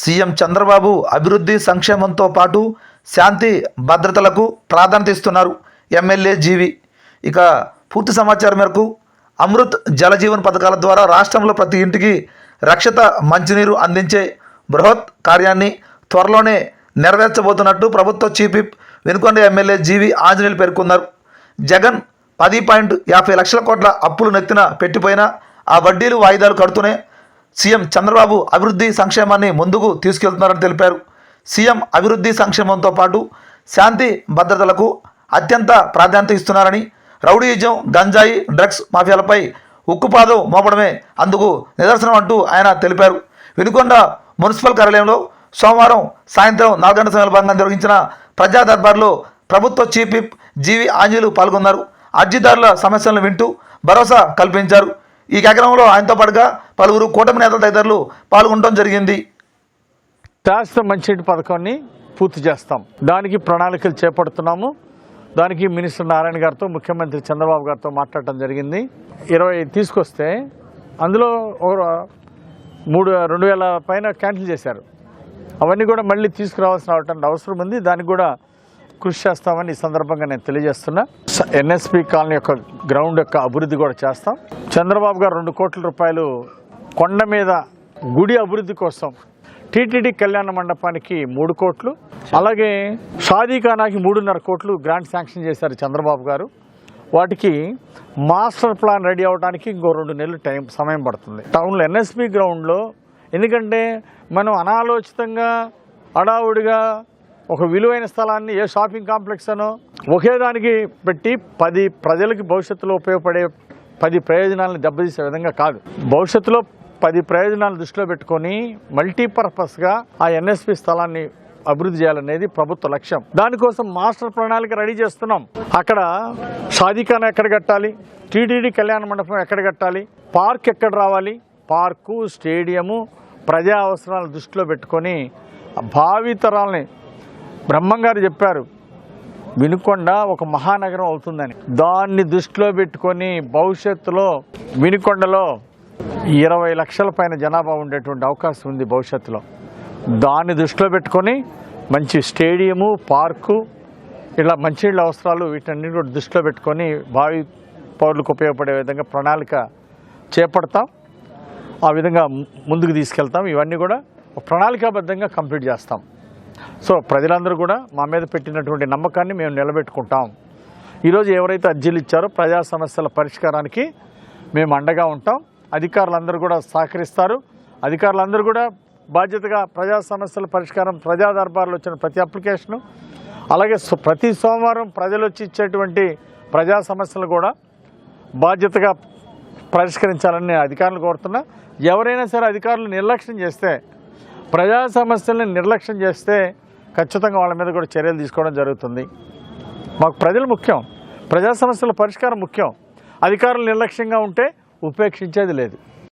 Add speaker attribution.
Speaker 1: CM Chandrababu అభివృద్ధి సంక్షేమంతో పాటు శాంతి భద్రతలకు ప్రాధాన్యత ఇస్తున్నారు ఎమ్మెల్యే జీవి. ఇక పూర్తి సమాచారం మేరకు అమృత్ జలజీవన్ పథకాల ద్వారా రాష్ట్రంలో ప్రతి ఇంటికి రక్షిత మంచినీరు అందించే బృహత్ కార్యాన్ని త్వరలోనే నెరవేర్చబోతున్నట్టు ప్రభుత్వ chief Venukonda MLA GV Anjaneyulu పేర్కొన్నారు. జగన్ పది పాయింట్ యాభై లక్షల కోట్ల అప్పులు నెత్తిన పెట్టిపోయినా ఆ వడ్డీలు వాయిదాలు కడుతూనే సీఎం చంద్రబాబు అభివృద్ధి సంక్షేమాన్ని ముందుకు తీసుకెళ్తున్నారని తెలిపారు. సీఎం అభివృద్ధి సంక్షేమంతో పాటు శాంతి భద్రతలకు అత్యంత ప్రాధాన్యత ఇస్తున్నారని రౌడీయిజం గంజాయి డ్రగ్స్ మాఫియాలపై ఉక్కుపాదం మోపడమే అందుకు నిదర్శనం అంటూ ఆయన తెలిపారు. వెనుకొండ మున్సిపల్ కార్యాలయంలో సోమవారం సాయంత్రం నాలుగు గంటల సమయంలో భాగంగా నిర్వహించిన ప్రజా దర్బార్లో ప్రభుత్వ చీఫ్ విప్ జీవి ఆంజలు పాల్గొన్నారు. అర్జీదారుల సమస్యలను వింటూ భరోసా కల్పించారు. ఈ కార్యక్రమంలో ఆయనతో పాటుగా పలువురు కూటమి నేతలు తదితరులు పాల్గొనడం జరిగింది.
Speaker 2: శాశ్వత మంచినీటి పథకాన్ని పూర్తి చేస్తాం. దానికి ప్రణాళికలు చేపడుతున్నాము. దానికి మినిస్టర్ నారాయణ గారితో ముఖ్యమంత్రి చంద్రబాబు గారితో మాట్లాడటం జరిగింది. ఇరవై తీసుకొస్తే అందులో ఒక మూడు రెండు వేల పైన క్యాన్సిల్ చేశారు. అవన్నీ కూడా మళ్ళీ తీసుకురావాల్సిన అవసరం ఉంది. దానికి కూడా కృషి చేస్తామని ఈ సందర్భంగా నేను తెలియజేస్తున్నా. ఎన్ఎస్పి కాలనీ యొక్క గ్రౌండ్ యొక్క అభివృద్ధి కూడా చేస్తాం. చంద్రబాబు గారు రెండు కోట్ల రూపాయలు కొండ మీద గుడి అభివృద్ధి కోసం టీటీడీ కళ్యాణ మండపానికి మూడు కోట్లు అలాగే షాదీఖానాకి మూడున్నర కోట్లు గ్రాంట్ శాంక్షన్ చేశారు చంద్రబాబు గారు. వాటికి మాస్టర్ ప్లాన్ రెడీ అవడానికి ఇంకో రెండు నెలలు టైం సమయం పడుతుంది. టౌన్లో ఎన్ఎస్పి గ్రౌండ్లో ఎందుకంటే మనం అనాలోచితంగా అడావుడిగా ఒక విలువైన స్థలాన్ని ఏ షాపింగ్ కాంప్లెక్స్ అనో ఒకే దానికి పెట్టి పది ప్రజలకి భవిష్యత్తులో ఉపయోగపడే పది ప్రయోజనాలను దెబ్బతీసే విధంగా కాదు. భవిష్యత్తులో పది ప్రయోజనాలు దృష్టిలో పెట్టుకొని మల్టీపర్పస్గా ఆ ఎన్ఎస్పి స్థలాన్ని అభివృద్ధి చేయాలనేది ప్రభుత్వ లక్ష్యం. దానికోసం మాస్టర్ ప్రణాళిక రెడీ చేస్తున్నాం. అక్కడ షాదీఖానా ఎక్కడ కట్టాలి? టీటీడీ కళ్యాణ మండపం ఎక్కడ కట్టాలి? పార్క్ ఎక్కడ రావాలి? పార్కు స్టేడియము ప్రజా అవసరాలను దృష్టిలో పెట్టుకొని భావితరాలని బ్రహ్మంగారు చెప్పారు. వినుకొండ ఒక మహానగరం అవుతుందని. దాన్ని దృష్టిలో పెట్టుకొని భవిష్యత్తులో వినుకొండలో ఇరవై లక్షల పైన జనాభా ఉండేటువంటి అవకాశం ఉంది భవిష్యత్తులో. దాన్ని దృష్టిలో పెట్టుకొని మంచి స్టేడియము పార్కు ఇలా మంచినీళ్ళ అవసరాలు వీటన్నిటి కూడా దృష్టిలో పెట్టుకొని భావి పౌరులకు ఉపయోగపడే విధంగా ప్రణాళిక చేపడతాం. ఆ విధంగా ముందుకు తీసుకెళ్తాం. ఇవన్నీ కూడా ఒక ప్రణాళికాబద్ధంగా కంప్లీట్ చేస్తాం. సో ప్రజలందరూ కూడా మా మీద పెట్టినటువంటి నమ్మకాన్ని మేము నిలబెట్టుకుంటాం. ఈరోజు ఎవరైతే అర్జీలు ఇచ్చారో ప్రజా సమస్యల పరిష్కారానికి మేము అండగా ఉంటాం. అధికారులందరూ కూడా సహకరిస్తారు. అధికారులందరూ కూడా బాధ్యతగా ప్రజా సమస్యల పరిష్కారం ప్రజా దర్బార్లో వచ్చిన ప్రతి అప్లికేషను అలాగే సో- ప్రతి సోమవారం ప్రజలు వచ్చి ఇచ్చేటువంటి ప్రజా సమస్యలు కూడా బాధ్యతగా పరిష్కరించాలని అధికారులు కోరుతున్నా. ఎవరైనా సరే అధికారులు నిర్లక్ష్యం చేస్తే ప్రజా సమస్యలను నిర్లక్ష్యం చేస్తే ఖచ్చితంగా వాళ్ళ మీద కూడా చర్యలు తీసుకోవడం జరుగుతుంది. మాకు ప్రజలు ముఖ్యం. ప్రజా సమస్యల పరిష్కారం ముఖ్యం. అధికారులు నిర్లక్ష్యంగా ఉంటే ఉపేక్షించేది లేదు.